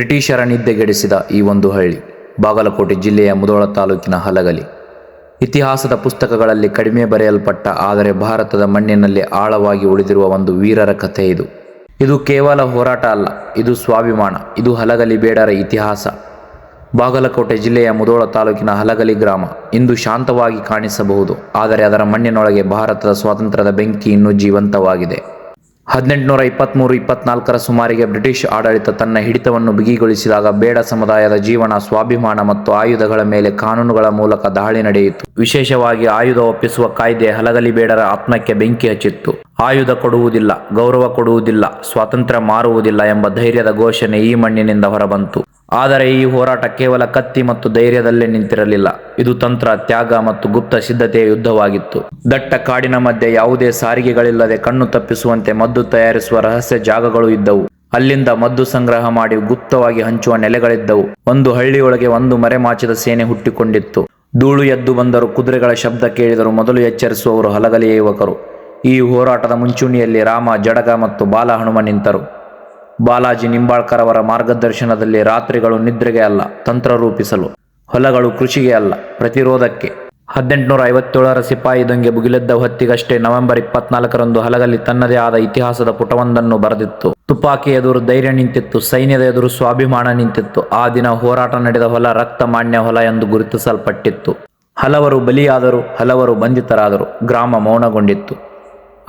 ಬ್ರಿಟಿಷರ ನಿದ್ದೆಗೆಡಿಸಿದ ಈ ಒಂದು ಹಳ್ಳಿ, ಬಾಗಲಕೋಟೆ ಜಿಲ್ಲೆಯ ಮುದೋಳ ತಾಲೂಕಿನ ಹಲಗಲಿ. ಇತಿಹಾಸದ ಪುಸ್ತಕಗಳಲ್ಲಿ ಕಡಿಮೆ ಬರೆಯಲ್ಪಟ್ಟ, ಆದರೆ ಭಾರತದ ಮಣ್ಣಿನಲ್ಲಿ ಆಳವಾಗಿ ಉಳಿದಿರುವ ಒಂದು ವೀರರ ಕಥೆ ಇದು. ಇದು ಕೇವಲ ಹೋರಾಟ ಅಲ್ಲ, ಇದು ಸ್ವಾಭಿಮಾನ, ಇದು ಹಲಗಲಿ ಬೇಡರ ಇತಿಹಾಸ. ಬಾಗಲಕೋಟೆ ಜಿಲ್ಲೆಯ ಮುದೋಳ ತಾಲೂಕಿನ ಹಲಗಲಿ ಗ್ರಾಮ ಇಂದು ಶಾಂತವಾಗಿ ಕಾಣಿಸಬಹುದು, ಆದರೆ ಅದರ ಮಣ್ಣಿನೊಳಗೆ ಭಾರತದ ಸ್ವಾತಂತ್ರ್ಯದ ಬೆಂಕಿ ಇನ್ನೂ ಜೀವಂತವಾಗಿದೆ. ಹದಿನೆಂಟುನೂರ ಇಪ್ಪತ್ತ್ಮೂರು ಇಪ್ಪತ್ನಾಲ್ಕರ ಸುಮಾರಿಗೆ ಬ್ರಿಟಿಷ್ ಆಡಳಿತ ತನ್ನ ಹಿಡಿತವನ್ನು ಬಿಗಿಗೊಳಿಸಿದಾಗ ಬೇಡ ಸಮುದಾಯದ ಜೀವನ ಸ್ವಾಭಿಮಾನ ಮತ್ತು ಆಯುಧಗಳ ಮೇಲೆ ಕಾನೂನುಗಳ ಮೂಲಕ ದಾಳಿ ನಡೆಯಿತು. ವಿಶೇಷವಾಗಿ ಆಯುಧ ಒಪ್ಪಿಸುವ ಕಾಯ್ದೆ ಹಲಗಲಿ ಬೇಡರ ಆತ್ಮಕ್ಕೆ ಬೆಂಕಿ ಹಚ್ಚಿತ್ತು. ಆಯುಧ ಕೊಡುವುದಿಲ್ಲ, ಗೌರವ ಕೊಡುವುದಿಲ್ಲ, ಸ್ವಾತಂತ್ರ್ಯ ಮಾರುವುದಿಲ್ಲ ಎಂಬ ಧೈರ್ಯದ ಘೋಷಣೆ ಈ ಮಣ್ಣಿನಿಂದ ಹೊರಬಂತು. ಆದರೆ ಈ ಹೋರಾಟ ಕೇವಲ ಕತ್ತಿ ಮತ್ತು ಧೈರ್ಯದಲ್ಲೇ ನಿಂತಿರಲಿಲ್ಲ. ಇದು ತಂತ್ರ, ತ್ಯಾಗ ಮತ್ತು ಗುಪ್ತ ಸಿದ್ಧತೆಯ ಯುದ್ಧವಾಗಿತ್ತು. ದಟ್ಟ ಕಾಡಿನ ಮಧ್ಯೆ ಯಾವುದೇ ಸಾರಿಗೆಗಳಿಲ್ಲದೆ ಕಣ್ಣು ತಪ್ಪಿಸುವಂತೆ ಮದ್ದು ತಯಾರಿಸುವ ರಹಸ್ಯ ಜಾಗಗಳು ಇದ್ದವು. ಅಲ್ಲಿಂದ ಮದ್ದು ಸಂಗ್ರಹ ಮಾಡಿ ಗುಪ್ತವಾಗಿ ಹಂಚುವ ನೆಲೆಗಳಿದ್ದವು. ಒಂದು ಹಳ್ಳಿಯೊಳಗೆ ಒಂದು ಮರೆಮಾಚಿದ ಸೇನೆ ಹುಟ್ಟಿಕೊಂಡಿತ್ತು. ಧೂಳು ಎದ್ದು ಬಂದರು ಕುದುರೆಗಳ ಶಬ್ದ ಕೇಳಿದರು ಮೊದಲು ಎಚ್ಚರಿಸುವವರು ಹಲಗಲಿಯ ಯುವಕರು. ಈ ಹೋರಾಟದ ಮುಂಚೂಣಿಯಲ್ಲಿ ರಾಮ, ಜಡಗ ಮತ್ತು ಬಾಲ ಹನುಮ ನಿಂತರು. ಬಾಲಾಜಿ ನಿಂಬಾಳ್ಕರ್ ಅವರ ಮಾರ್ಗದರ್ಶನದಲ್ಲಿ ರಾತ್ರಿಗಳು ನಿದ್ರೆಗೆ ಅಲ್ಲ, ತಂತ್ರ ರೂಪಿಸಲು, ಹೊಲಗಳು ಕೃಷಿಗೆ ಅಲ್ಲ, ಪ್ರತಿರೋಧಕ್ಕೆ. ಹದಿನೆಂಟುನೂರ ಐವತ್ತೇಳರ ಸಿಪಾಯಿ ದಂಗೆ ಬುಗಿಲೆದ್ದ ಹೊತ್ತಿಗಷ್ಟೇ ನವೆಂಬರ್ ಇಪ್ಪತ್ನಾಲ್ಕರಂದು ಹಲಗಲಿ ತನ್ನದೇ ಆದ ಇತಿಹಾಸದ ಪುಟವೊಂದನ್ನು ಬರೆದಿತ್ತು. ತುಪಾಕಿ ಎದುರು ಧೈರ್ಯ ನಿಂತಿತ್ತು, ಸೈನ್ಯದ ಎದುರು ಸ್ವಾಭಿಮಾನ ನಿಂತಿತ್ತು. ಆ ದಿನ ಹೋರಾಟ ನಡೆದ ಹೊಲ ರಕ್ತ ಮಾನ್ಯ ಹೊಲ ಎಂದು ಗುರುತಿಸಲ್ಪಟ್ಟಿತ್ತು. ಹಲವರು ಬಲಿಯಾದರು, ಹಲವರು ಬಂಧಿತರಾದರು, ಗ್ರಾಮ ಮೌನಗೊಂಡಿತ್ತು.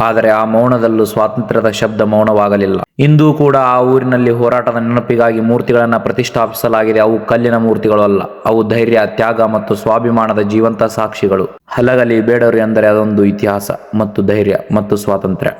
ಆದರೆ ಆ ಮೌನದಲ್ಲೂ ಸ್ವಾತಂತ್ರ್ಯದ ಶಬ್ದ ಮೌನವಾಗಲಿಲ್ಲ. ಇಂದೂ ಕೂಡ ಆ ಊರಿನಲ್ಲಿ ಹೋರಾಟದ ನೆನಪಿಗಾಗಿ ಮೂರ್ತಿಗಳನ್ನು ಪ್ರತಿಷ್ಠಾಪಿಸಲಾಗಿದೆ. ಅವು ಕಲ್ಲಿನ ಮೂರ್ತಿಗಳು ಅಲ್ಲ, ಅವು ಧೈರ್ಯ, ತ್ಯಾಗ ಮತ್ತು ಸ್ವಾಭಿಮಾನದ ಜೀವಂತ ಸಾಕ್ಷಿಗಳು. ಹಲಗಲಿ ಬೇಡರು ಎಂದರೆ ಅದೊಂದು ಇತಿಹಾಸ ಮತ್ತು ಧೈರ್ಯ ಮತ್ತು ಸ್ವಾತಂತ್ರ್ಯ.